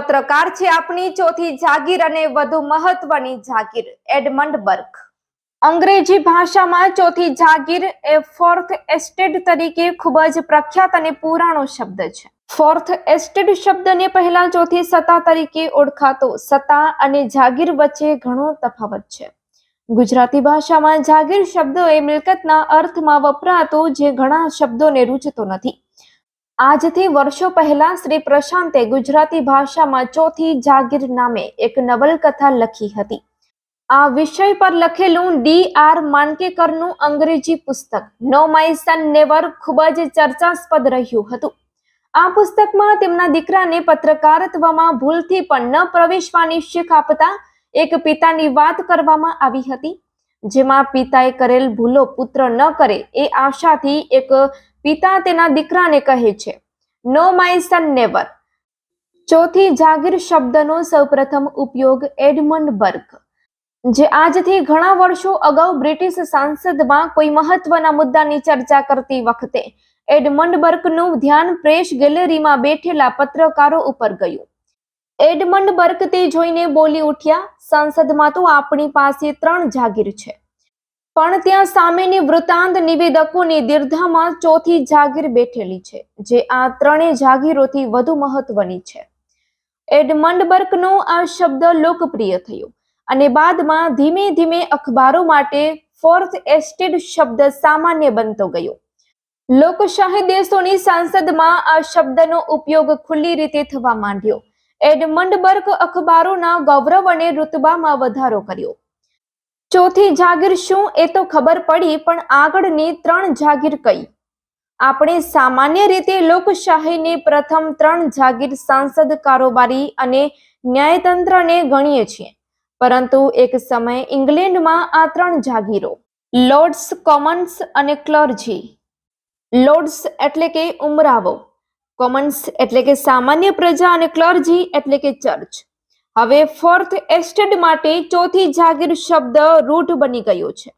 પત્રકાર છે આપની ચોથી જાગીર અને વધુ મહત્વની જાગીર, એડમંડ બર્ક. અંગ્રેજી ભાષામાં ચોથી જાગીર એ ફોર્થ એસ્ટેટ તરીકે ખૂબ જ પ્રખ્યાત અને પુરાણો શબ્દ છે. ફોર્થ એસ્ટેટ શબ્દને પહેલા ચોથી સત્તા તરીકે ઓળખાતો સત્તા અને જાગીર વચ્ચે ઘણો તફાવત છે. ગુજરાતી ભાષામાં જાગીર શબ્દ એ મિલકતના અર્થમાં વપરાતો જે ઘણા શબ્દોને રૂચતો નથી. આજથી વર્ષો પહેલા શ્રી પ્રશાંતે ગુજરાતી ભાષામાં ચોથી જાગીર નામે એક નવલકથા લખી હતી. આ વિષય પર લખેલું ડી આર માનકેકરનું અંગ્રેજી પુસ્તક નો માય સન નેવર ખૂબ જ ચર્ચાસ્પદ રહ્યું હતું. આ પુસ્તકમાં તેમના દીકરાને પત્રકારત્વમાં ભૂલથી પણ ન પ્રવેશવાની શીખ આપતા એક પિતાની વાત કરવામાં આવી હતી. જેમાં પિતાએ કરેલ ભૂલો પુત્ર ન કરે એ આશાથી એક પિતા તેના દીકરાને કહે છે નો માય સન નેવર ચોથી જાગીર શબ્દનો સૌપ્રથમ ઉપયોગ એડમંડ બર્ગ, જે આજથી ઘણા વર્ષો અગાઉ બ્રિટિશ સાંસદમાં કોઈ મહત્વના મુદ્દાની ચર્ચા કરતી વખતે એડમંડ બર્ગનું ધ્યાન પ્રેસ ગેલેરીમાં બેઠેલા પત્રકારો ઉપર ગયું. એડમંડ બર્ક તે જોઈને બોલી ઉઠ્યા, સંસદમાં તો આપણી પાસે ત્રણ જાગીર છે. પણ ત્યાં સામેની વૃતાંત નિવેદકોની દીર્ઘામાં ચોથી જાગીર બેઠેલી છે, જે આ ત્રણેય જાગીરોથી વધુ મહત્વની છે. એડમંડ બર્કનો આ શબ્દ લોકપ્રિય થયો અને બાદમાં ધીમે ધીમે અખબારો માટે ફોર્થ એસ્ટેટ શબ્દ સામાન્ય બનતો ગયો. લોકશાહી દેશોની સંસદમાં આ શબ્દનો ઉપયોગ ખુલ્લી રીતે થવા માંડ્યો. એડમંડ બર્ક અખબારોના ગૌરવ અને રૂતબામાં વધારો કર્યો. ચોથી જાગીર શું એ તો ખબર પડી, પણ આગળની ત્રણ જાગીર કઈ? આપણે સામાન્ય રીતે લોકશાહીની પ્રથમ ત્રણ જાગીર સાંસદ કારોબારી અને ન્યાયતંત્રને ગણીએ છીએ. પરંતુ એક સમય ઇંગ્લેન્ડમાં આ ત્રણ જાગીરો, લોર્ડ્સ, કોમન્સ અને ક્લર્જી. લોર્ડ્સ એટલે કે ઉમરાવો, કોમન્સ એટલે કે સામાન્ય પ્રજા અને ક્લર્જી એટલે કે ચર્ચ. હવે ફોર્થ એસ્ટેટ માટે ચોથી જાગીર શબ્દ રૂઢ બની ગયો છે.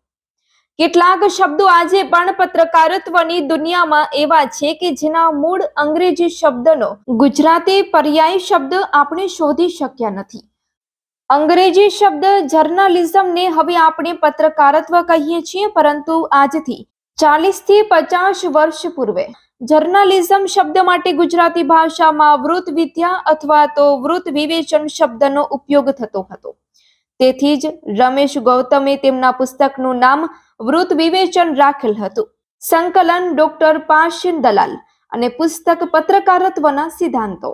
કેટલાક શબ્દો આજે પણ પત્રકારત્વની દુનિયામાં એવા છે કે જેના મૂળ અંગ્રેજી શબ્દનો ગુજરાતી પર્યાય શબ્દ આપણે શોધી શક્યા નથી. અંગ્રેજી શબ્દ જર્નાલિઝમને હવે આપણે પત્રકારત્વ કહીએ છીએ, પરંતુ આજથી ચાલીસથી પચાસ વર્ષ પૂર્વે. જર્નાલિઝમ શબ્દ માટે ગુજરાતી ભાષામાં વૃત્ત વિદ્યા અથવા તો વૃત્ત વિવેચન શબ્દનો ઉપયોગ થતો હતો. તેથી જ રમેશ ગૌતમે તેમના પુસ્તકનું નામ વૃત્ત વિવેચન રાખેલ હતું. સંકલન ડોક્ટર પાશિન દલાલ અને પુસ્તક પત્રકારત્વના સિદ્ધાંતો.